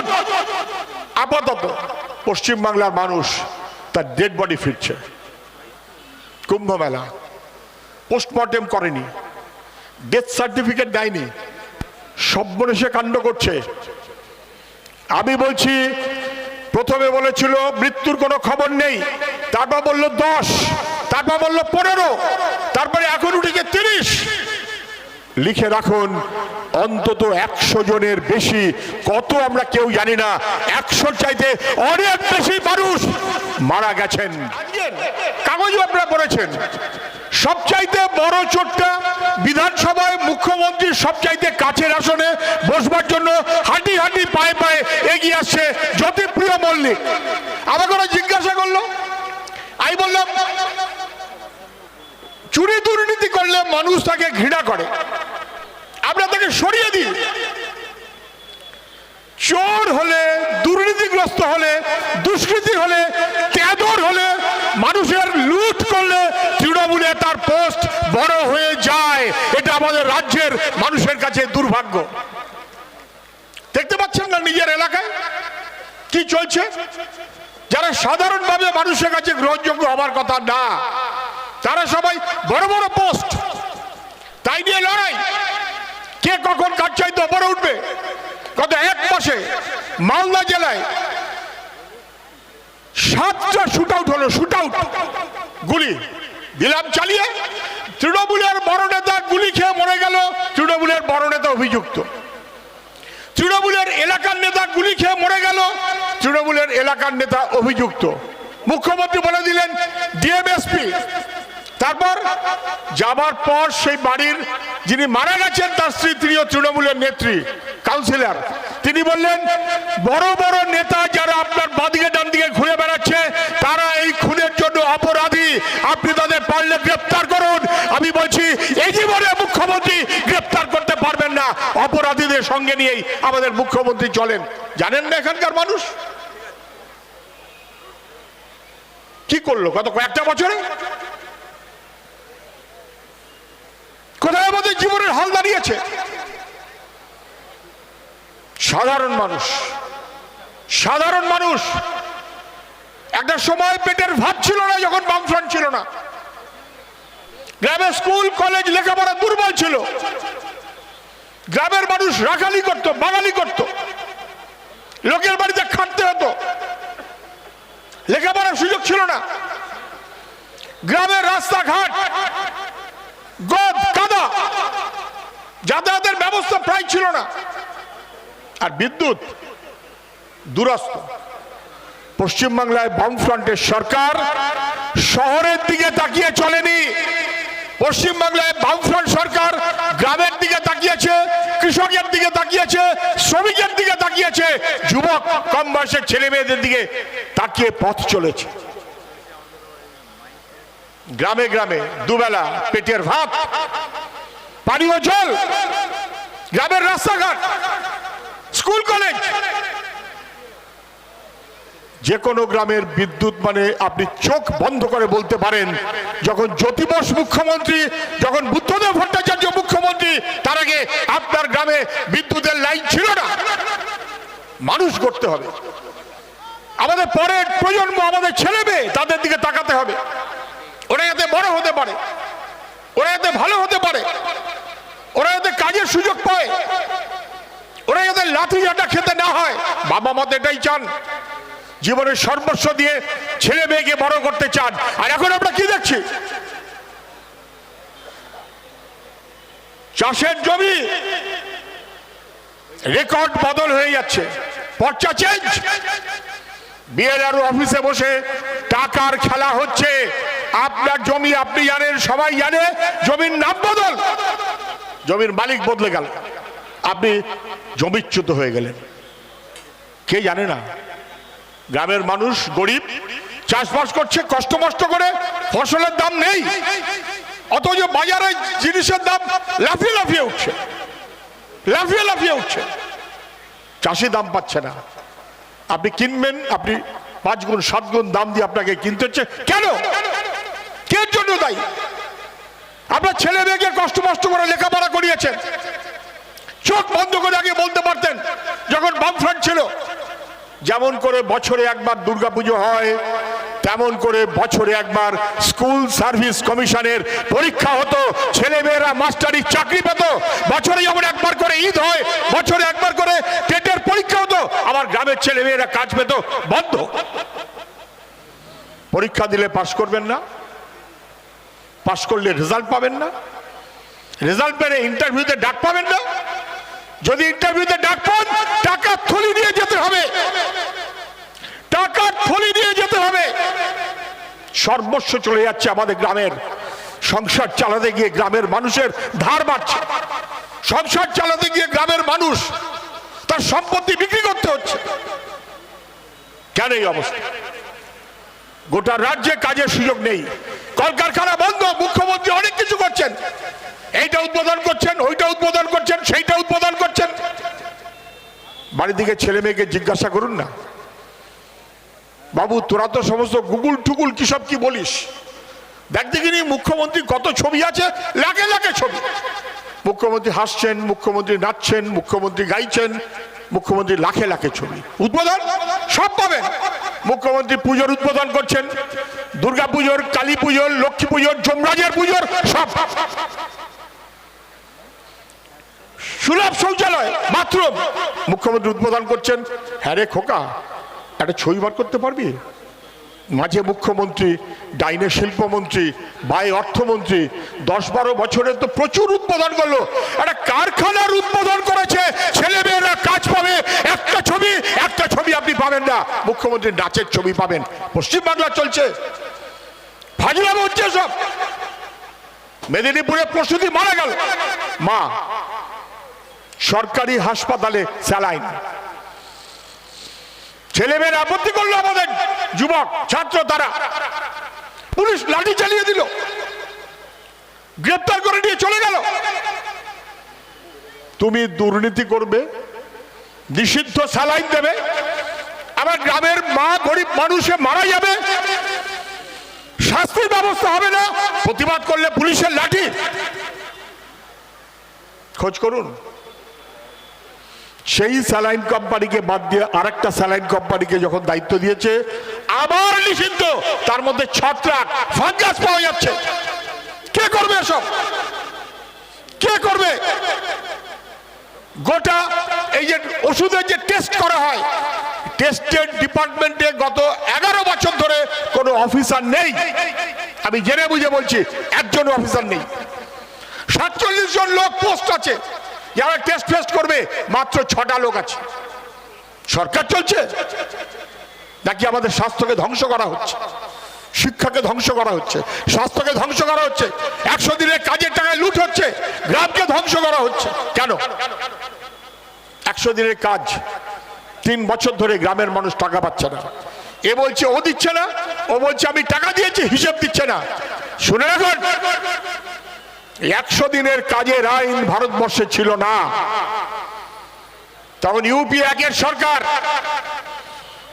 নজন আপাতত পশ্চিমবাংলার মানুষ তার ডেড বডি ফিরছে। কুম্ভ মেলা। পোস্টমর্টেম করেনি। ডেথ সার্টিফিকেট দেয়নি। সব্যনেশে কাণ্ড করছে। আমি বলছি, প্রথমে বলেছিল, মৃত্যুর কোনো খবর নেই। তারপর বলল দশ, তারপর বলল পনেরো, তারপরে এখন উঠেছে তিরিশ। লিখে রাখুন, অন্তত একশো জনের বেশি, কত আমরা কেউ জানি না একশো চাইতে অনেক বেশি মানুষ মারা গেছেন। কাগজও আপনারা পড়েছেন। সবচাইতে বড় চোটটা বিধানসভায় মুখ্যমন্ত্রী সবচাইতে কাছের আসনে বসবার জন্য হাঁটি হাঁটি পায়ে পায়ে এগিয়ে আসছে জ্যোতিপ্রিয় মল্লিক। আমাকে ওরা জিজ্ঞাসা করল, আমি বললাম চুরি দুর্নীতি করলে মানুষ তাকে ঘৃণা করে। আমরা তাকে সরিয়ে দিই। চোর হলে, দুর্নীতিগ্রস্ত হলে, দুষ্কৃতি হলে, তেদর হলে, মানুষের লুট করলে তৃণমূলে তার পোস্ট বড় হয়ে যায়। এটা আমাদের রাজ্যের মানুষের কাছে দুর্ভাগ্য। দেখতে পাচ্ছেন না নিজের এলাকায়? কি চলছে? যারা সাধারণভাবে মানুষের কাছে গ্রহণযোগ্য হবার কথা না। তারা সবাই বড় বড় পোস্ট। তাই নিয়ে লড়াই। কে কখন কার চাইতে ওপরে উঠবে? গত এক মাসে মালদা জেলায় সাতটা শুট আউট হলো শুট আউট গুলি। দিলাম চালিয়ে। তৃণমূলের বড় নেতা গুলি খেয়ে মরে গেল। তৃণমূলের বড় নেতা অভিযুক্ত। তৃণমূলের এলাকার নেতা গুলি খেয়ে মরে গেল। তৃণমূলের এলাকার নেতা অভিযুক্ত। মুখ্যমন্ত্রী বলে দিলেন, ডিএমএসপি তারপর যাবার পর সেই বাড়ির যিনি মারা গেছেন, তার স্ত্রী তিনিও তৃণমূলের নেত্রী কাউন্সিলর তিনি বললেন, বড় বড় নেতা যারা আপনার বাদিকে ডান দিকে ঘুরে বেড়াচ্ছে, তারা এই খুনের জন্য অপরাধী। আপনি তাদের পারলে গ্রেপ্তার করুন। আমি বলছি, এই জীবনে মুখ্যমন্ত্রী গ্রেপ্তার করতে পারবেন না। অপরাধীদের সঙ্গে নিয়েই আমাদের মুখ্যমন্ত্রী চলেন। জানেন না এখানকার মানুষ? কি করল? গত কয়েকটা বছরে? কোথায় আমাদের জীবনের হাল দাঁড়িয়েছে? সাধারণ মানুষ সাধারণ মানুষ। একটা সময় পেটের ভাত ছিল না, যখন বামফ্রন্ট ছিল না। গ্রামে স্কুল, কলেজ লেখাপড়া দুর্বল ছিল। গ্রামের মানুষ রাখালি করত, বাঙালি করত। লোকের বাড়িতে খাটতে হতো। লেখাপড়ার সুযোগ ছিল না। গ্রামের রাস্তাঘাট যাতায়াতের ব্যবস্থা প্রায় ছিল না। আর বিদ্যুৎ দুরস্ত। পশ্চিমবাংলায় বামফ্রন্টের সরকার শহরের দিকে তাকিয়ে চলেনি। পশ্চিমবাংলায় বামফ্রন্ট সরকার গ্রামের দিকে তাকিয়েছে, কৃষকের দিকে তাকিয়েছে, শ্রমিকের দিকে তাকিয়েছে। যুবক কম বয়সের ছেলে মেয়েদের দিকে তাকিয়ে পথ চলেছে। গ্রামে গ্রামে দুবেলা পেটের ভাত পানীয় জল, গ্রামের রাস্তাঘাট, স্কুল কলেজ। যে কোনো গ্রামের বিদ্যুৎ মানে আপনি চোখ বন্ধ করে বলতে পারেন। যখন জ্যোতি বোস মুখ্যমন্ত্রী, যখন বুদ্ধদেব ভট্টাচার্য মুখ্যমন্ত্রী, তার আগে আপনার গ্রামে বিদ্যুতের লাইন ছিল না। মানুষ করতে হবে। আমাদের পরের প্রজন্ম, আমাদের ছেলে মেয়ে তাদের দিকে তাকাতে হবে। ওরা যাতে বড় হতে পারে। ওরা এতে ভালো হতে পারে। ওরা এতে কাজের সুযোগ পায়। ওরা যাতে লাঠি জাটা খেতে না হয়। বাবা মত এটাই চান। জীবনের সর্বস্ব দিয়ে ছেলে মেয়েকে বড় করতে চান। আর এখন আমরা কি দেখছি? চাষের জমি রেকর্ড বদল হয়ে যাচ্ছে। পর্চা চেঞ্জ। বিএলআর অফিসে বসে টাকার খেলা হচ্ছে। আপনার জমি আপনি জানেন, সবাই জানে, জমির নাম বদল। জমির মালিক বদলে গেল। আপনি জমিচ্যুত হয়ে গেলেন। কে জানে না? গ্রামের মানুষ গরিব, চাষবাস করছে, কষ্ট মষ্ট করে, ফসলের দাম নেই। অথচ বাজারে জিনিসের দাম লাফিয়ে লাফিয়ে উঠছে। লাফিয়ে লাফিয়ে উঠছে। চাষি দাম পাচ্ছে না। আপনি কিনবেন, আপনি পাঁচ গুণ, সাত গুণ দাম দিয়ে আপনাকে কিনতে হচ্ছে। কেন? জন্য দায়ী আপনার ছেলে মেয়েকে কষ্ট মষ্ট করে লেখাপড়া করিয়েছেন চোখ বন্ধ করে আগে বলতে পারতেন, যখন বামফ্রন্ট ছিল। যেমন করে বছরে একবার দুর্গাপুজো হয়, তেমন করে বছরে একবার স্কুল সার্ভিস কমিশনের পরীক্ষা হতো ছেলেমেয়েরা মাস্টারি চাকরি পেত। বছরে যেমন একবার করে ঈদ হয়, বছরে একবার করে টেটের পরীক্ষা হতো আমার গ্রামের ছেলেমেয়েরা কাজ পেত, বন্ধ। পরীক্ষা দিলে পাশ করবেন না? পাশ করলে রেজাল্ট পাবেন না। রেজাল্ট পেলে ইন্টারভিউতে ডাক পাবেন না। যদি ইন্টারভিউতে ডাক পান, টাকা থলি দিয়ে যেতে হবে। টাকা থলি দিয়ে যেতে হবে। সর্বস্ব চলে যাচ্ছে আমাদের গ্রামের। সংসার চালাতে গিয়ে গ্রামের মানুষের ধার বাড়ছে। সংসার চালাতে গিয়ে গ্রামের মানুষ তার সম্পত্তি বিক্রি করতে হচ্ছে। কেন এই অবস্থা? গোটা রাজ্যে কাজের সুযোগ নেই। কলকারখানা বন্ধ, মুখ্যমন্ত্রী অনেক কিছু করছেন। এইটা উদ্বোধন করছেন, ওইটা উদ্বোধন করছেন, সেইটা উদ্বোধন করছেন। বাড়ি দিকে ছেলে মেয়েকে জিজ্ঞাসা করুন না। বাবু, তোরা তো সমস্ত গুগল টুগুল কি সব কি বলিস? দেখ মুখ্যমন্ত্রী কত ছবি আছে? লাখে লাখে ছবি। মুখ্যমন্ত্রী হাসছেন, মুখ্যমন্ত্রী নাচছেন, মুখ্যমন্ত্রী গাইছেন, মুখ্যমন্ত্রী লাখে লাখে ছবি। উদ্বোধন সব পাবেন। মুখ্যমন্ত্রী পুজোর উদ্বোধন করছেন, দুর্গা পুজোর, কালী পুজোর, লক্ষ্মী পুজোর, যমরাজের পুজোর, সব। সুলভ শৌচালয়, বাথরুম। মুখ্যমন্ত্রী উদ্বোধন করছেন হ্যাঁ রে খোকা, একটা ছবি বার করতে পারবি? মাঝে মুখ্যমন্ত্রী, ডাইনে শিল্পমন্ত্রী বাই অর্থমন্ত্রী, দশ বারো বছরে তো প্রচুর উদ্বোধন করল কারখানার উদ্বোধন করেছে ছেলে মেয়েরা কাজ পাবে একটা ছবি একটা ছবি আপনি পাবেন না। মুখ্যমন্ত্রী নাচের ছবি পাবেন। পশ্চিমবাংলা চলছে। ফাজলাম হচ্ছে সব। মেদিনীপুরে প্রসূতি মারা গেল। মা, সরকারি হাসপাতালে স্যালাইন। ছেলেমেয়েরা আপত্তি করল আমাদের। যুবক, ছাত্র তারা। পুলিশ লাঠি চালিয়ে দিল। গ্রেপ্তার করে নিয়ে চলে গেল। তুমি দুর্নীতি করবে, নিষিদ্ধ স্যালাইন দেবে। আমার গ্রামের মা গরিব মানুষে মারা যাবে। শাস্তির ব্যবস্থা হবে না। প্রতিবাদ করলে পুলিশের লাঠি। খোঁজ করুন। সেই স্যালাইন কোম্পানিকে বাদ দিয়ে আরেকটা স্যালাইন কোম্পানিকে যখন দায়িত্ব দিয়েছে, আবার নিষিদ্ধ। তার মধ্যে ছত্রাক, ফাঙ্গাস পাওয়া যাচ্ছে। কে করবে এসব? কে করবে? গোটা এই যে ওষুধের যে টেস্ট করা হয় টেস্টের ডিপার্টমেন্টে গত এগারো বছর ধরে কোনো অফিসার নেই। আমি জেনে বুঝে বলছি, একজন অফিসার নেই। সাতচল্লিশ জন লোক পোস্ট আছে, যারা টেস্ট ফেস্ট করবে, মাত্র ছটা লোক আছে। সরকার চলছে? নাকি আমাদের স্বাস্থ্যকে ধ্বংস করা হচ্ছে? শিক্ষাকে ধ্বংস করা হচ্ছে? স্বাস্থ্যকে ধ্বংস করা হচ্ছে? একশো দিনের কাজের টাকায় লুট হচ্ছে? গ্রামকে ধ্বংস করা হচ্ছে? কেন? একশো দিনের কাজ তিন বছর ধরে গ্রামের মানুষ টাকা পাচ্ছে না। এ বলছে, ও দিচ্ছে না, ও বলছে, আমি টাকা দিয়েছি, হিসেব দিচ্ছে না। শুনে রাখুন, একশো দিনের কাজের আইন ভারতবর্ষে ছিল না। তখন ইউপি একের সরকার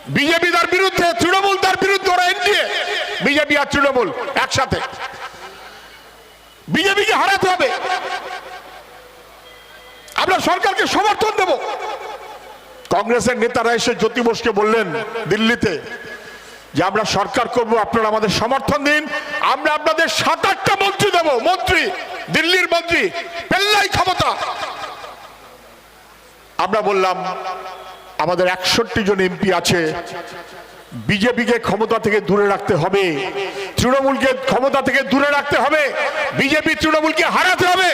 বিজেপি তার বিরুদ্ধে, তৃণমূল তার বিরুদ্ধে, ওরা এনডিএ, বিজেপি আর তৃণমূল একসাথে। বিজেপিকে হারাতে হবে। আমরা সরকারকে সমর্থন দেব। কংগ্রেসের নেতারা এসে জ্যোতি বোসকে বললেন দিল্লিতে যে আমরা সরকার করব, আপনারা আমাদের সমর্থন দিন। আমরা আপনাদের সাত আটটা মন্ত্রী দেব। মন্ত্রী, দিল্লির মন্ত্রী, পেল্লাই ক্ষমতা। আমরা বললাম, আমাদের একষট্টি জন এমপি আছে। বিজেপিকে ক্ষমতা থেকে দূরে রাখতে হবে। তৃণমূলকে ক্ষমতা থেকে দূরে রাখতে হবে। বিজেপি তৃণমূলকে হারাতে হবে।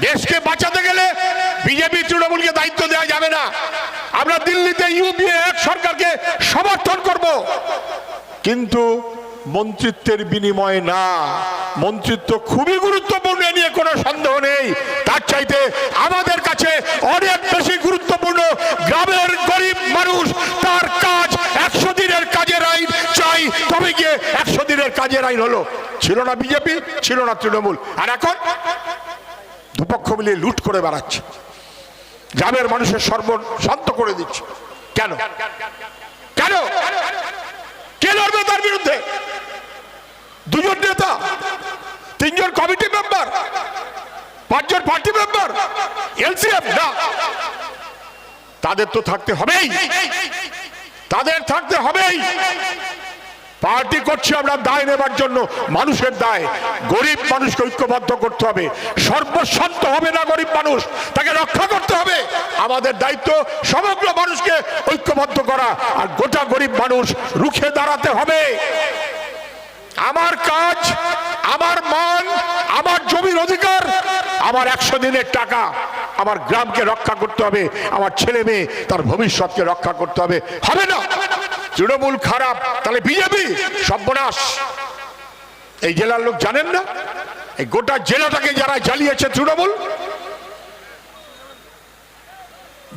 দেশকে বাঁচাতে গেলে বিজেপি, তৃণমূলকে দায়িত্ব দেওয়া যাবে না। আমরা দিল্লিতে ইউপিএ এক সরকারকে সমর্থন করব। কিন্তু মন্ত্রিত্বের বিনিময়ে না। মন্ত্রিত্ব খুবই গুরুত্বপূর্ণ নিয়ে কোনো সন্দেহ নেই। তার চাইতে আমাদের কাছে অনেক বেশি গুরুত্বপূর্ণ, গ্রামের গরিব মানুষ, তার কাজ একশো দিনের কাজের আইন চাই। তবে গিয়ে একশো দিনের কাজের আইন হলো। ছিল না বিজেপি, ছিল না তৃণমূল। আর এখন? দুপক্ষ মিলিয়ে লুট করে বেড়াচ্ছে। গ্রামের মানুষের সর্ব শান্ত করে দিচ্ছে। কেন? কেন? কে লড়বে তার বিরুদ্ধে? দুজন নেতা, তিনজন কমিটি মেম্বার, পাঁচজন পার্টি মেম্বার, এলসিএফ? না। তাদের তো থাকতে হবেই। তাদের থাকতে হবেই। পার্টি করছি আমরা, দায় নেবার জন্য মানুষের দায়। গরিব মানুষকে ঐক্যবদ্ধ করতে হবে। সর্বশান্ত হবে না গরিব মানুষ, তাকে রক্ষা করতে হবে। আমাদের দায়িত্ব সমগ্র মানুষকে ঐক্যবদ্ধ করা, আর গোটা গরিব মানুষ রুখে দাঁড়াতে হবে। আমার কাজ, আমার মান, আমার জমির অধিকার, আমার একশো দিনের টাকা আমার গ্রামকে রক্ষা করতে হবে, আমার ছেলে মেয়ে তার ভবিষ্যৎকে রক্ষা করতে হবে। হবে না। তৃণমূল খারাপ, তাহলে বিজেপি? সর্বনাশ। এই জেলার লোক জানেন না? এই গোটা জেলাটাকে যারা জ্বালিয়েছে তৃণমূল।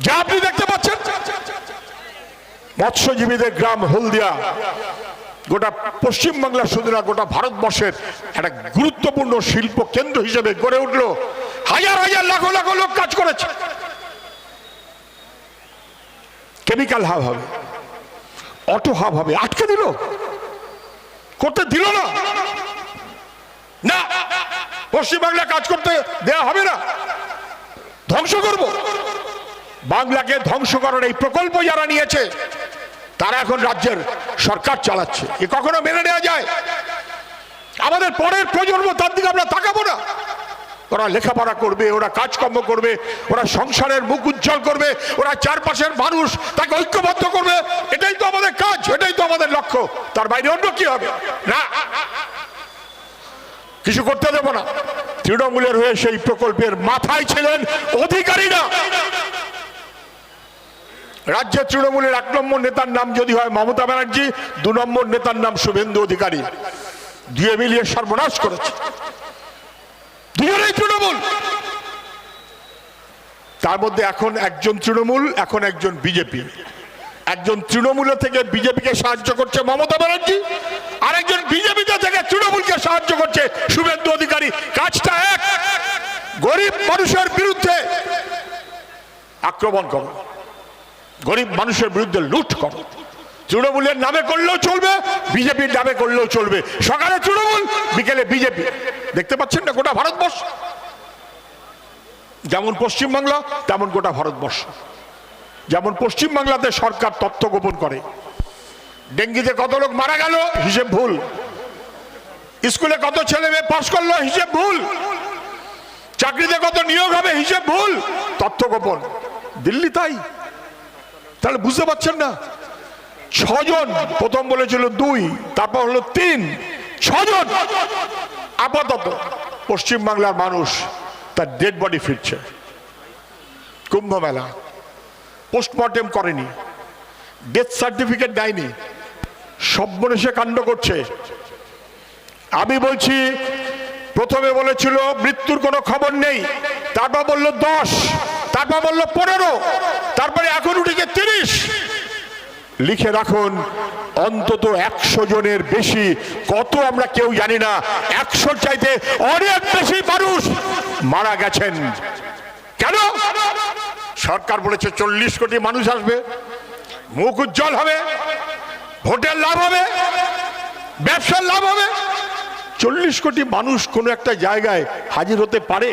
যা আপনি দেখতে পাচ্ছেন, মৎস্যজীবীদের গ্রাম হলদিয়া। গোটা পশ্চিমবাংলা শুধু না গোটা ভারতবর্ষের একটা গুরুত্বপূর্ণ শিল্প কেন্দ্র হিসেবে গড়ে উঠল। হাজার হাজার, লাখো লাখো লোক কাজ করেছে। কেমিক্যাল হাব হবে। অটো হাব হবে আটকে দিল। করতে দিল না। না পশ্চিমবাংলা কাজ করতে দেয়া হবে না। ধ্বংস করব। বাংলাকে ধ্বংস করার এই প্রকল্প যারা নিয়েছে, তারা এখন রাজ্যের সরকার চালাচ্ছে। এ কখনো মেনে নেওয়া যায়? আমাদের পরের প্রজন্ম তার দিকে আমরা তাকাবো না। ওরা লেখাপড়া করবে, ওরা কাজকর্ম করবে, ওরা সংসারের মুখ উজ্জ্বল করবে, ওরা চারপাশের মানুষ তাকে ঐক্যবদ্ধ করবে। এটাই তো আমাদের কাজ, এটাই তো আমাদের লক্ষ্য। তার বাইরে অন্য কি হবে? না। কিছু করতে দেবো না। তৃণমূলের হয়ে সেই প্রকল্পের মাথায় ছিলেন অধিকারীরা। রাজ্যের তৃণমূলের এক নম্বর নেতার নাম যদি হয় মমতা ব্যানার্জি, দু নম্বর নেতার নাম শুভেন্দু অধিকারী। দুয়ে মিলিয়ে সর্বনাশ করেছে। দুজনেই তৃণমূল। তার মধ্যে এখন একজন তৃণমূল, এখন একজন বিজেপি। একজন তৃণমূলে থেকে বিজেপিকে সাহায্য করছে মমতা ব্যানার্জি আর একজন বিজেপিতে থেকে তৃণমূলকে সাহায্য করছে শুভেন্দু অধিকারী। কাজটা এক, গরিব মানুষের বিরুদ্ধে আক্রমণ করো। গরিব মানুষের বিরুদ্ধে লুট করো। তৃণমূলের নামে করলেও চলবে, বিজেপির নামে করলেও চলবে। সকালে তৃণমূল, বিকেলে বিজেপি। দেখতে পাচ্ছেন না গোটা ভারতবর্ষ? যেমন পশ্চিমবাংলা তেমন গোটা ভারতবর্ষ। যেমন পশ্চিমবাংলাতে সরকার তথ্য গোপন করে। ডেঙ্গিতে কত লোক মারা গেল? হিসেব ভুল। স্কুলে কত ছেলে মেয়ে পাশ করল? হিসেব ভুল। চাকরিতে কত নিয়োগ হবে? হিসেব ভুল। তথ্য গোপন। দিল্লি তাই। তাহলে বুঝতে পারছেন না? ছজন, প্রথম বলেছিল দুই, তারপর হলো তিন। ছজন আপাতত পশ্চিমবাংলার মানুষ তার ডেড বডি ফিরছে। কুম্ভ মেলা। পোস্টমর্টেম করেনি। ডেথ সার্টিফিকেট দেয়নি। সব সব্যনেশে কাণ্ড করছে। আমি বলছি, প্রথমে বলেছিল, মৃত্যুর কোনো খবর নেই। তারপর বলল দশ, তারপর বলল পনেরো, তারপরে এখন উঠেছে তিরিশ। লিখে রাখুন, অন্তত একশো জনের বেশি, কত আমরা কেউ জানি না একশো চাইতে অনেক বেশি মানুষ মারা গেছেন। কেন? সরকার বলেছে চল্লিশ কোটি মানুষ আসবে, মুখ উজ্জ্বল হবে, ভোটের লাভ হবে, ব্যবসার লাভ হবে। চল্লিশ কোটি মানুষ কোনো একটা জায়গায় হাজির হতে পারে?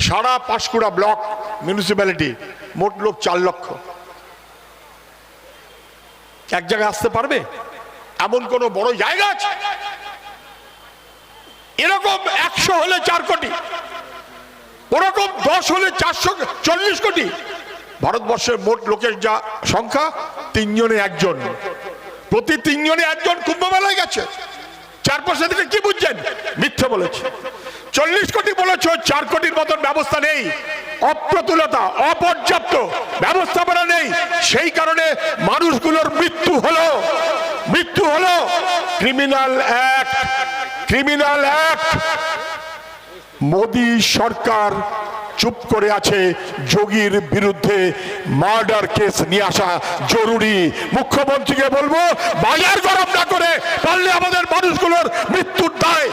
সারা পাঁশকুড়া ব্লক মিউনিসিপ্যালিটি মোট লোক চার লক্ষ। এক জায়গায় আসতে পারবে? এমন কোন বড় জায়গা আছে? এরকম একশো হলে চার কোটি, ওরকম দশ হলে চারশো চল্লিশ কোটি। ভারতবর্ষের মোট লোকের যা সংখ্যা, তিনজনে একজন। প্রতি তিনজনে একজন কুম্ভ মেলায় গেছে। চার পাশে থেকে কি বুঝছেন? মিথ্যে বলেছে। চল্লিশ কোটি বলেছ, চার কোটির মতন ব্যবস্থা নেই। অপ্রতুলতা, অপর্যাপ্ত ব্যবস্থাপনা নেই। সেই কারণে মানুষগুলোর মৃত্যু হলো। মৃত্যু হলো। Criminal act criminal act. Modi সরকার চুপ করে আছে, যোগীর বিরুদ্ধে মার্ডার কেস নিয়ে আসা জরুরি। মুখ্যমন্ত্রীকে বলব, বাজার গরম না করে পারলে আমাদের মানুষগুলোর মৃত্যুর দায়।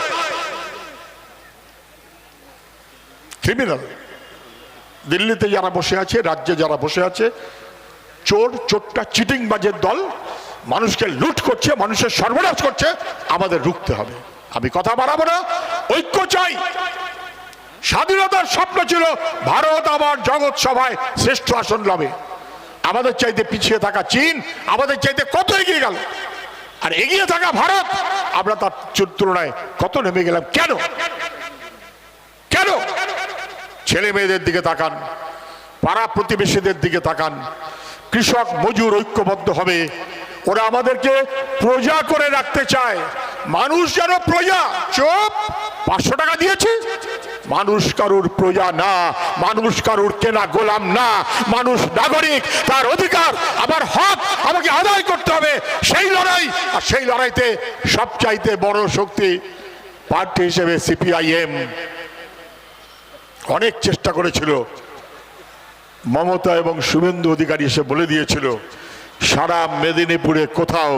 ক্রিমিনাল দিল্লিতে যারা বসে আছে, রাজ্যে যারা বসে আছে, চোর, চোরটা চিটিং বাজের দল, মানুষকে লুট করছে, মানুষের সর্বনাশ করছে, আমাদের রুখতে হবে। আমি কথা বাড়াবো না, ঐক্য চাই। স্বাধীনতার স্বপ্ন ছিল ভারত আবার জগৎ সভায় শ্রেষ্ঠ আসন লবে আমাদের চাইতে পিছিয়ে থাকা চীন, আমাদের চাইতে কত এগিয়ে গেল? আর এগিয়ে থাকা ভারত, আমরা তার তুলনায় কত নেমে গেলাম? কেন? কেন? ছেলে মেয়েদের দিকে তাকান, পাড়া প্রতিবেশীদের দিকে তাকান। কৃষক মজুর ঐক্যবদ্ধ হবে। ওরা আমাদেরকে প্রজা করে রাখতে চায়। মানুষ যেন প্রজা, চুপ, পাঁচশো টাকা দিয়েছে। মানুষ কারুর প্রজা না, মানুষ কারুর কেনা গোলাম না। মানুষ নাগরিক, তার অধিকার, আমার হক আমাকে আদায় করতে হবে। সেই লড়াই, আর সেই লড়াইতে সবচাইতে বড় শক্তি পার্টি হিসেবে সিপিআইএম। অনেক চেষ্টা করেছিল। মমতা এবং শুভেন্দু অধিকারী এসে বলে দিয়েছিল, সারা মেদিনীপুরে কোথাও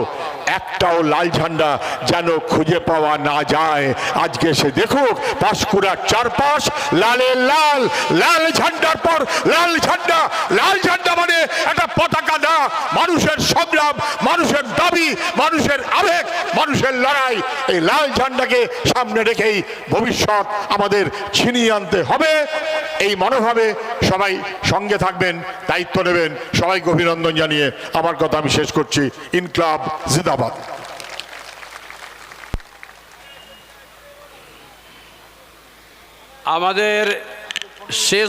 একটাও লাল ঝান্ডা যেন খুঁজে পাওয়া না যায়। আজকে সে দেখুক, পাঁশকুড়ার চারপাশ লালে লাল লাল ঝান্ডার পর লাল ঝান্ডা লাল ঝান্ডা মানে একটা পতাকা না মানুষের সংগ্রাম, মানুষের দাবি, মানুষের আবেগ, মানুষের লড়াই। এই লাল ঝান্ডাকে সামনে রেখেই ভবিষ্যৎ আমাদের ছিনিয়ে আনতে হবে। এই মনোভাবে সবাই সঙ্গে থাকবেন, দায়িত্ব নেবেন। সবাইকে অভিনন্দন জানিয়ে আমার কথা আমি শেষ করছি। ইনক্লাব জিন্দাবাদ। আমাদের শেষ